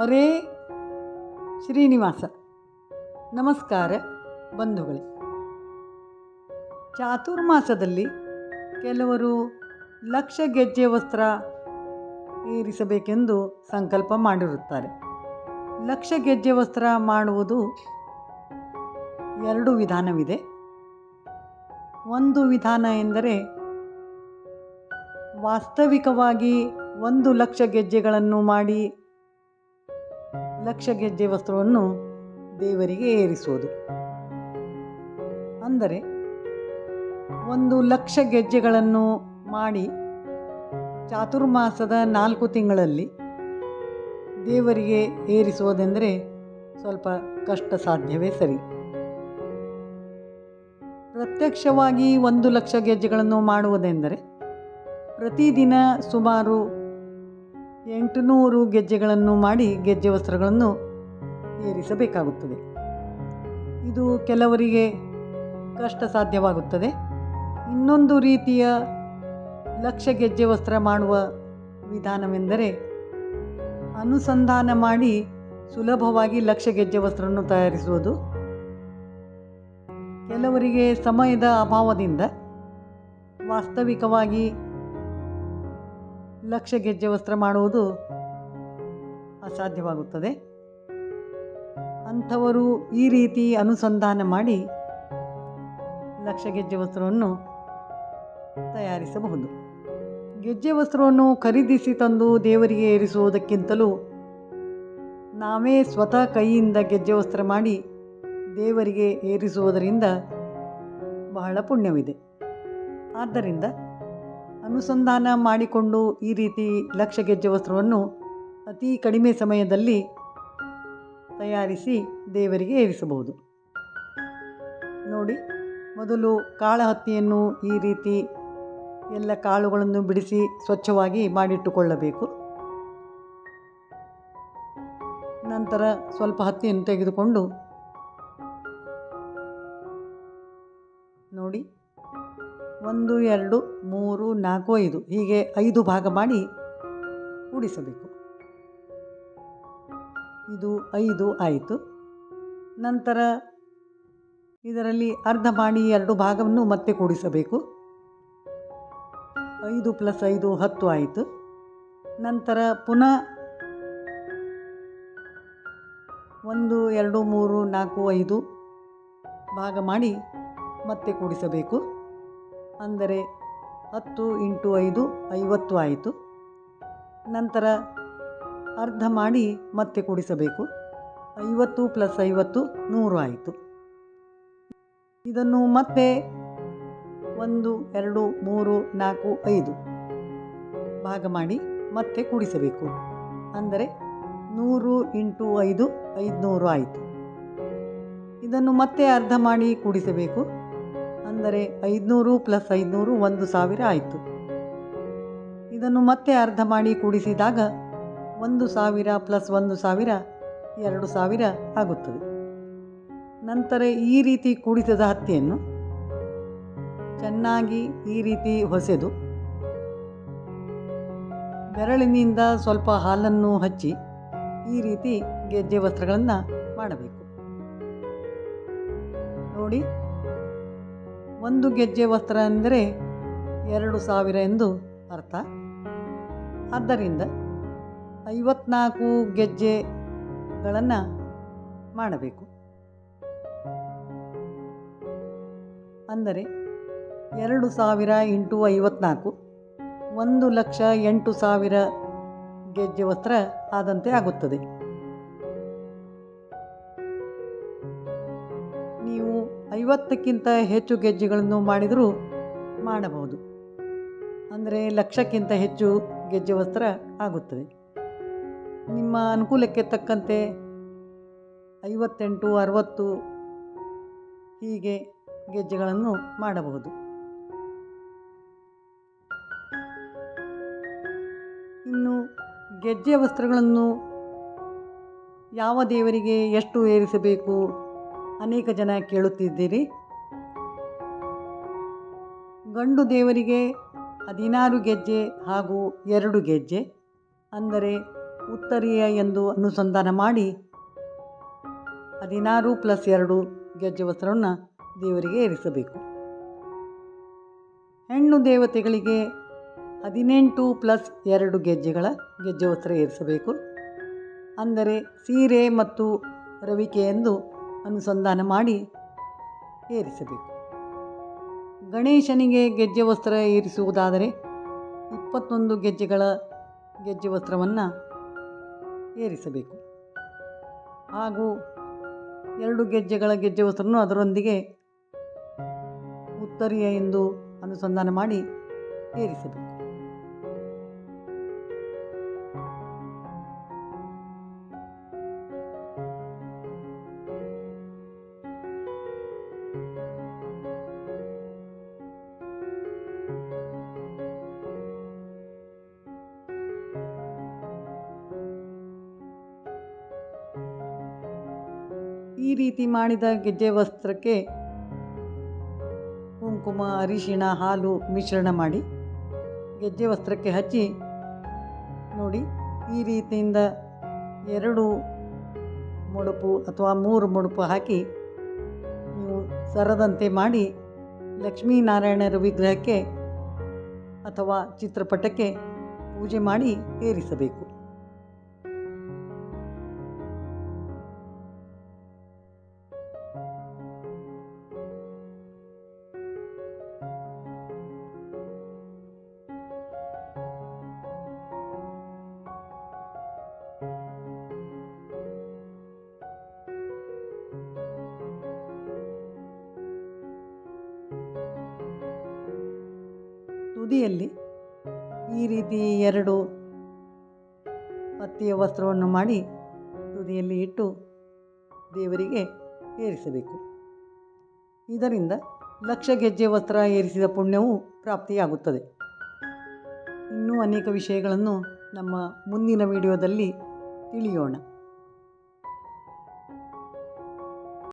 ಹರೇ ಶ್ರೀನಿವಾಸ. ನಮಸ್ಕಾರ ಬಂಧುಗಳೇ. ಚಾತುರ್ಮಾಸದಲ್ಲಿ ಕೆಲವರು ಲಕ್ಷ ಗೆಜ್ಜೆ ವಸ್ತ್ರ ಏರಿಸಬೇಕೆಂದು ಸಂಕಲ್ಪ ಮಾಡಿರುತ್ತಾರೆ. ಲಕ್ಷ ಗೆಜ್ಜೆ ವಸ್ತ್ರ ಮಾಡುವುದು ಎರಡು ವಿಧಾನವಿದೆ. ಒಂದು ವಿಧಾನ ಎಂದರೆ ವಾಸ್ತವಿಕವಾಗಿ ಒಂದು ಲಕ್ಷ ಗೆಜ್ಜೆಗಳನ್ನು ಮಾಡಿ ಲಕ್ಷ ಗೆಜ್ಜೆ ವಸ್ತ್ರವನ್ನು ದೇವರಿಗೆ ಏರಿಸುವುದು. ಅಂದರೆ ಒಂದು ಲಕ್ಷ ಗೆಜ್ಜೆಗಳನ್ನು ಮಾಡಿ ಚಾತುರ್ಮಾಸದ ನಾಲ್ಕು ತಿಂಗಳಲ್ಲಿ ದೇವರಿಗೆ ಏರಿಸುವುದೆಂದರೆ ಸ್ವಲ್ಪ ಕಷ್ಟ ಸಾಧ್ಯವೇ ಸರಿ. ಪ್ರತ್ಯಕ್ಷವಾಗಿ ಒಂದು ಲಕ್ಷ ಗೆಜ್ಜೆಗಳನ್ನು ಮಾಡುವುದೆಂದರೆ ಪ್ರತಿದಿನ ಸುಮಾರು ಎಂಟುನೂರು ಗೆಜ್ಜೆಗಳನ್ನು ಮಾಡಿ ಗೆಜ್ಜೆ ವಸ್ತ್ರಗಳನ್ನು ಏರಿಸಬೇಕಾಗುತ್ತದೆ. ಇದು ಕೆಲವರಿಗೆ ಕಷ್ಟ ಸಾಧ್ಯವಾಗುತ್ತದೆ ಇನ್ನೊಂದು ರೀತಿಯ ಲಕ್ಷ ಗೆಜ್ಜೆ ವಸ್ತ್ರ ಮಾಡುವ ವಿಧಾನವೆಂದರೆ ಅನುಸಂಧಾನ ಮಾಡಿ ಸುಲಭವಾಗಿ ಲಕ್ಷ ಗೆಜ್ಜೆ ವಸ್ತ್ರವನ್ನು ತಯಾರಿಸುವುದು. ಕೆಲವರಿಗೆ ಸಮಯದ ಅಭಾವದಿಂದ ವಾಸ್ತವಿಕವಾಗಿ ಲಕ್ಷ ಗೆಜ್ಜೆ ವಸ್ತ್ರ ಮಾಡುವುದು ಅಸಾಧ್ಯವಾಗುತ್ತದೆ. ಅಂಥವರು ಈ ರೀತಿ ಅನುಸಂಧಾನ ಮಾಡಿ ಲಕ್ಷ ಗೆಜ್ಜೆ ವಸ್ತ್ರವನ್ನು ತಯಾರಿಸಬಹುದು. ಗೆಜ್ಜೆ ವಸ್ತ್ರವನ್ನು ಖರೀದಿಸಿ ತಂದು ದೇವರಿಗೆ ಏರಿಸುವುದಕ್ಕಿಂತಲೂ ನಾವೇ ಸ್ವತಃ ಕೈಯಿಂದ ಗೆಜ್ಜೆ ವಸ್ತ್ರ ಮಾಡಿ ದೇವರಿಗೆ ಏರಿಸುವುದರಿಂದ ಬಹಳ ಪುಣ್ಯವಿದೆ. ಆದ್ದರಿಂದ ಅನುಸಂಧಾನ ಮಾಡಿಕೊಂಡು ಈ ರೀತಿ ಲಕ್ಷ ಗೆಜ್ಜೆ ವಸ್ತ್ರವನ್ನು ಅತಿ ಕಡಿಮೆ ಸಮಯದಲ್ಲಿ ತಯಾರಿಸಿ ದೇವರಿಗೆ ಏರಿಸಬಹುದು. ನೋಡಿ, ಮೊದಲು ಕಾಳಹತ್ತಿಯನ್ನು ಈ ರೀತಿ ಎಲ್ಲ ಕಾಳುಗಳನ್ನು ಬಿಡಿಸಿ ಸ್ವಚ್ಛವಾಗಿ ಮಾಡಿಟ್ಟುಕೊಳ್ಳಬೇಕು. ನಂತರ ಸ್ವಲ್ಪ ಹತ್ತಿಯನ್ನು ತೆಗೆದುಕೊಂಡು ಒಂದು, ಎರಡು, ಮೂರು, ನಾಲ್ಕು, ಐದು ಹೀಗೆ ಐದು ಭಾಗ ಮಾಡಿ ಕೂಡಿಸಬೇಕು. ಇದು ಐದು ಆಯಿತು. ನಂತರ ಇದರಲ್ಲಿ ಅರ್ಧ ಮಾಡಿ ಎರಡು ಭಾಗವನ್ನು ಮತ್ತೆ ಕೂಡಿಸಬೇಕು. ಐದು ಪ್ಲಸ್ ಐದು ಹತ್ತು ಆಯಿತು. ನಂತರ ಪುನಃ ಒಂದು, ಎರಡು, ಮೂರು, ನಾಲ್ಕು, ಐದು ಭಾಗ ಮಾಡಿ ಮತ್ತೆ ಕೂಡಿಸಬೇಕು. ಅಂದರೆ ಹತ್ತು ಇಂಟು ಐದು ಐವತ್ತು ಆಯಿತು. ನಂತರ ಅರ್ಧ ಮಾಡಿ ಮತ್ತೆ ಕೂಡಿಸಬೇಕು. ಐವತ್ತು ಪ್ಲಸ್ ಐವತ್ತು ನೂರು ಆಯಿತು. ಇದನ್ನು ಮತ್ತೆ ಒಂದು, ಎರಡು, ಮೂರು, ನಾಲ್ಕು, ಐದು ಭಾಗ ಮಾಡಿ ಮತ್ತೆ ಕೂಡಿಸಬೇಕು. ಅಂದರೆ ನೂರು ಇಂಟು ಐದು ಐದುನೂರು ಆಯಿತು. ಇದನ್ನು ಮತ್ತೆ ಅರ್ಧ ಮಾಡಿ ಕೂಡಿಸಬೇಕು. ಅಂದರೆ ಐದುನೂರು ಪ್ಲಸ್ ಐದುನೂರು ಒಂದು ಸಾವಿರ ಆಯಿತು. ಇದನ್ನು ಮತ್ತೆ ಅರ್ಧ ಮಾಡಿ ಕೂಡಿಸಿದಾಗ ಒಂದು ಸಾವಿರ ಪ್ಲಸ್ ಒಂದು ಸಾವಿರ ಎರಡು ಸಾವಿರ ಆಗುತ್ತದೆ. ನಂತರ ಈ ರೀತಿ ಕೂಡಿಸಿದ ಹತ್ತಿಯನ್ನು ಚೆನ್ನಾಗಿ ಈ ರೀತಿ ಹೊಸೆದು ಬೆರಳಿನಿಂದ ಸ್ವಲ್ಪ ಹಾಲನ್ನು ಹಚ್ಚಿ ಈ ರೀತಿ ಗೆಜ್ಜೆ ವಸ್ತ್ರಗಳನ್ನು ಮಾಡಬೇಕು. ನೋಡಿ ಒಂದು ಗೆಜ್ಜೆ ವಸ್ತ್ರ ಅಂದರೆ ಎರಡು ಸಾವಿರ ಎಂದು ಅರ್ಥ. ಆದ್ದರಿಂದ ಐವತ್ನಾಲ್ಕು ಗೆಜ್ಜೆಗಳನ್ನು ಮಾಡಬೇಕು. ಅಂದರೆ ಎರಡು ಸಾವಿರ ಇಂಟು ಐವತ್ನಾಲ್ಕು, ಒಂದು ಲಕ್ಷ ಎಂಟು ಸಾವಿರ ಗೆಜ್ಜೆ ವಸ್ತ್ರ ಆದಂತೆ ಆಗುತ್ತದೆ. ಐವತ್ತಕ್ಕಿಂತ ಹೆಚ್ಚು ಗೆಜ್ಜೆಗಳನ್ನು ಮಾಡಿದರೂ ಮಾಡಬಹುದು. ಅಂದರೆ ಲಕ್ಷಕ್ಕಿಂತ ಹೆಚ್ಚು ಗೆಜ್ಜೆ ವಸ್ತ್ರ ಆಗುತ್ತದೆ. ನಿಮ್ಮ ಅನುಕೂಲಕ್ಕೆ ತಕ್ಕಂತೆ ಐವತ್ತೆಂಟು, ಅರವತ್ತು ಹೀಗೆ ಗೆಜ್ಜೆಗಳನ್ನು ಮಾಡಬಹುದು. ಇನ್ನು ಗೆಜ್ಜೆ ವಸ್ತ್ರಗಳನ್ನು ಯಾವ ದೇವರಿಗೆ ಎಷ್ಟು ಏರಿಸಬೇಕು? ಅನೇಕ ಜನ ಕೇಳುತ್ತಿದ್ದೀರಿ. ಗಂಡು ದೇವರಿಗೆ ಹದಿನಾರು ಗೆಜ್ಜೆ ಹಾಗೂ ಎರಡು ಗೆಜ್ಜೆ ಅಂದರೆ ಉತ್ತರೀಯ ಎಂದು ಅನುಸಂಧಾನ ಮಾಡಿ ಹದಿನಾರು ಪ್ಲಸ್ ಎರಡು ಗೆಜ್ಜೆ ವಸ್ತ್ರವನ್ನು ದೇವರಿಗೆ ಏರಿಸಬೇಕು. ಹೆಣ್ಣು ದೇವತೆಗಳಿಗೆ ಹದಿನೆಂಟು ಪ್ಲಸ್ ಎರಡು ಗೆಜ್ಜೆಗಳ ಗೆಜ್ಜೆ ವಸ್ತ್ರ ಏರಿಸಬೇಕು. ಅಂದರೆ ಸೀರೆ ಮತ್ತು ರವಿಕೆ ಎಂದು ಅನುಸಂಧಾನ ಮಾಡಿ ಏರಿಸಬೇಕು. ಗಣೇಶನಿಗೆ ಗೆಜ್ಜೆ ವಸ್ತ್ರ ಏರಿಸುವುದಾದರೆ ಇಪ್ಪತ್ತೊಂದು ಗೆಜ್ಜೆಗಳ ಗೆಜ್ಜೆ ವಸ್ತ್ರವನ್ನು ಏರಿಸಬೇಕು. ಹಾಗೂ ಎರಡು ಗೆಜ್ಜೆಗಳ ಗೆಜ್ಜೆ ವಸ್ತ್ರವನ್ನು ಅದರೊಂದಿಗೆ ಉತ್ತರಿಯ ಎಂದು ಅನುಸಂಧಾನ ಮಾಡಿ ಏರಿಸಬೇಕು. ಈ ರೀತಿ ಮಾಡಿದ ಗೆಜ್ಜೆ ವಸ್ತ್ರಕ್ಕೆ ಕುಂಕುಮ, ಅರಿಶಿಣ, ಹಾಲು ಮಿಶ್ರಣ ಮಾಡಿ ಗೆಜ್ಜೆ ವಸ್ತ್ರಕ್ಕೆ ಹಚ್ಚಿ ನೋಡಿ, ಈ ರೀತಿಯಿಂದ ಎರಡು ಮುಡುಪು ಅಥವಾ ಮೂರು ಮುಡುಪು ಹಾಕಿ ನೀವು ಸರದಂತೆ ಮಾಡಿ ಲಕ್ಷ್ಮೀನಾರಾಯಣರ ವಿಗ್ರಹಕ್ಕೆ ಅಥವಾ ಚಿತ್ರಪಟಕ್ಕೆ ಪೂಜೆ ಮಾಡಿ ಏರಿಸಬೇಕು. ತುದಿಯಲ್ಲಿ ಈ ರೀತಿ ಎರಡು ಹತ್ತಿಯ ವಸ್ತ್ರವನ್ನು ಮಾಡಿ ತುದಿಯಲ್ಲಿ ಇಟ್ಟು ದೇವರಿಗೆ ಏರಿಸಬೇಕು. ಇದರಿಂದ ಲಕ್ಷ ಗೆಜ್ಜೆ ವಸ್ತ್ರ ಏರಿಸಿದ ಪುಣ್ಯವು ಪ್ರಾಪ್ತಿಯಾಗುತ್ತದೆ. ಇನ್ನೂ ಅನೇಕ ವಿಷಯಗಳನ್ನು ನಮ್ಮ ಮುಂದಿನ ವಿಡಿಯೋದಲ್ಲಿ ತಿಳಿಯೋಣ.